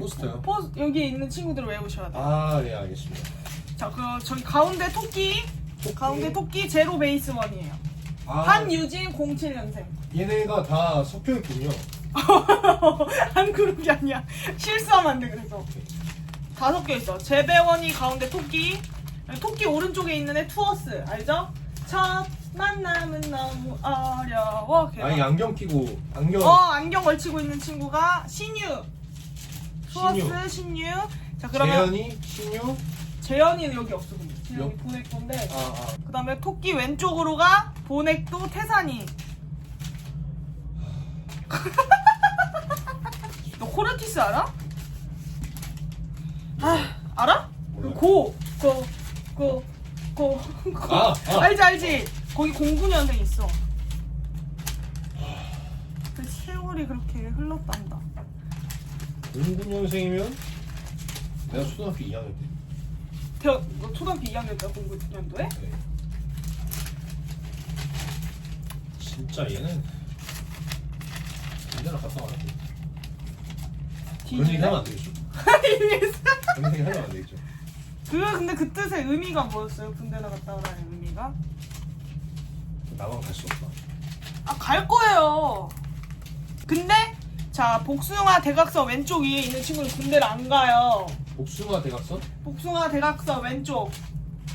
포스터요? 포 여기 있는 친구들 외우셔야 돼요. 아, 네, 알겠습니다. 자, 그 저기 가운데 토끼, 가운데 토끼 제로 베이스 원이에요. 아, 한유진 07년생. 얘네가 다 섞여 있군요. 한 그룹이 아니야. 실수하면 안 돼, 그래서. 다 섞여 있어. 재배원이 가운데 토끼, 토끼 오른쪽에 있는 애 투어스, 알죠? 첫 만남은 너무 어려워. 걔가. 아니, 안경 끼고, 안경. 어, 안경 걸치고 있는 친구가 신유. 투어스, 신유. 자, 그러면 재현이, 신유. 재현이는 여기 없어, 근데. 재현이 여- 보낼 건데. 아, 아. 그 다음에 토끼 왼쪽으로 가 보넥도 태산이 너 코르티스 알아? 아 알아? 몰라요. 고! 고! 고! 고! 고! 아, 아. 알지 알지? 거기 09년생 있어 그 세월이 그렇게 흘렀단다 09년생이면 내가 초등학교 2학년 때. 대학, 너 초등학교 2학년 때 09년도에? 네. 진짜 얘는 군대나 갔다 와야 돼. 그런 얘기 하면 안 되겠죠? 그런 얘기 하면 안 되겠죠? 그 근데 그 뜻의 의미가 뭐였어요? 군대 나갔다 오라는 의미가? 나만 갈 수 없다. 아, 갈 거예요. 근데 자, 복숭아 대각선 왼쪽 위에 있는 친구는 군대를 안 가요. 복숭아 대각선? 복숭아 대각선 왼쪽.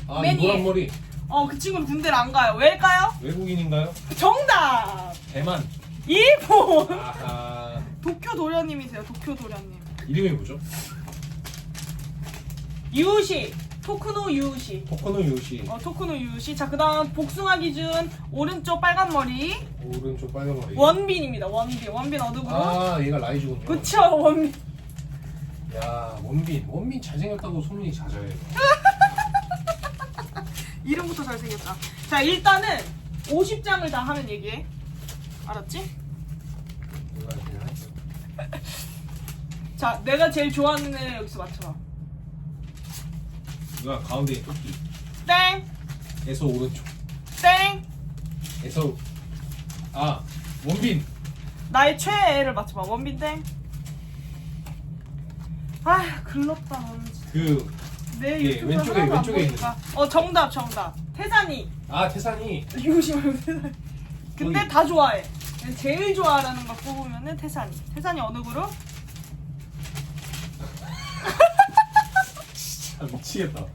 아, 맨이 노란. 머리. 어, 그 친구는 군대를 안 가요. 왜일까요? 외국인인가요? 정답! 대만. 일본! 아하. 도쿄 도련님이세요, 도쿄 도련님. 이름이 뭐죠? 유우시! 토크노 유우시. 포코노 요시. 어, 토크노 유우시. 자, 그 다음 복숭아 기준 오른쪽 빨간 머리. 오른쪽 빨간 머리. 원빈입니다, 원빈. 원빈 어두구로. 아, 얘가 라이즈군요. 그쵸, 원빈. 야, 원빈. 원빈 잘생겼다고 소문이 잦아요. 이름부터 잘생겼다. 자, 일단은 50장을 다 하면 얘기해. 알았지? 내가 그냥 할게요. 자, 내가 제일 좋아하는 애 여기서 맞춰봐. 누가 가운데 토끼. 땡! 에서 오른쪽. 땡! 에서 아 원빈. 나의 최애를 맞춰봐. 원빈 땡. 아, 글렀다. 그, 내 예, 유튜브 왼쪽에, 하나도 안 왼쪽에 보니까. 어, 정답, 정답. 태산이. 아, 태산이. 유시 말고 태산이. 근데 다 좋아해. 제일 좋아하는 거 뽑으면은 태산이. 태산이 어느 그룹? 진짜 미치겠다.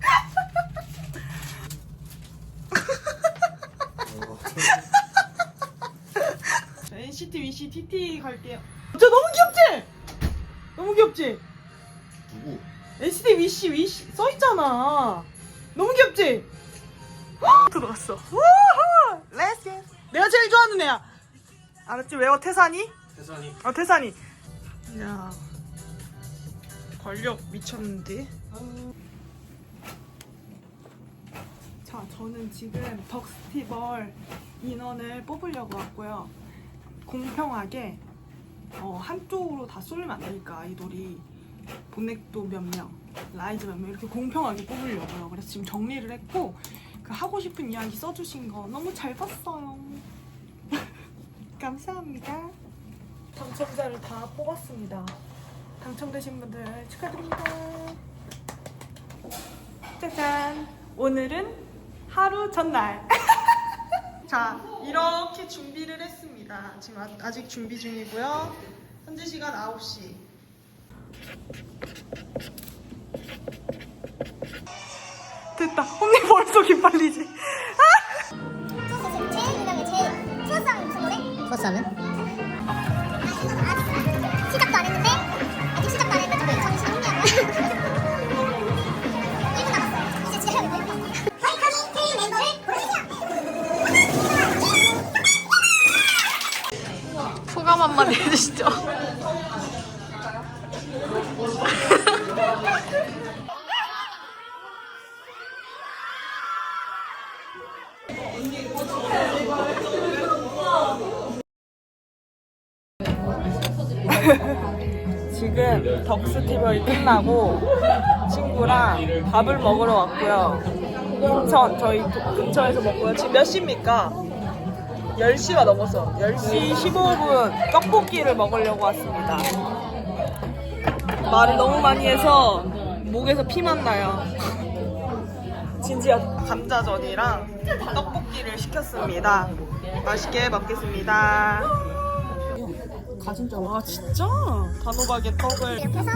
자, NCT, WC, TT 갈게요. 저 너무 귀엽지? 너무 귀엽지? 누구? NCT, WC, WC 써있잖아. 너무 귀엽지? 헉, 들어갔어. 우후! 렛츠 겟. 내가 제일 좋아하는 애야. 알았지? 외워 태산이? 태산이. 어 태산이. 야 권력 미쳤는데. 자 저는 지금 덕스티벌 인원을 뽑으려고 왔고요. 공평하게 어, 한쪽으로 다 쏠리면 안 되니까 아이돌이 보넥도 몇 명, 라이즈 몇 명 이렇게 공평하게 뽑으려고요. 그래서 지금 정리를 했고 그 하고 싶은 이야기 써주신 거 너무 잘 봤어요. 감사합니다. 당첨자를 다 뽑았습니다. 당첨되신 분들 축하드립니다. 짜잔! 오늘은 하루 전날. 자, 이렇게 준비를 했습니다. 지금 아- 아직 준비 중이고요. 현재 시간 9시. 됐다. 언니 벌써 기빨리지. 투어스 제일 유명해 제일 투어스 하면 무슨 노래? 투어스 하면? 소감 한마디 해주시죠. 지금 덕스티벌이 끝나고 친구랑 밥을 먹으러 왔고요. 인천 저희 도- 근처에서 먹고요. 지금 몇 시입니까? 10시가 넘었어. 10시 15분 떡볶이를 먹으려고 왔습니다. 말을 너무 많이 해서 목에서 피만 나요. 진지야. 감자전이랑 떡볶이를 시켰습니다. 맛있게 먹겠습니다. 가진 줄 아, 진짜? 단호박에 떡을. 이렇게 해서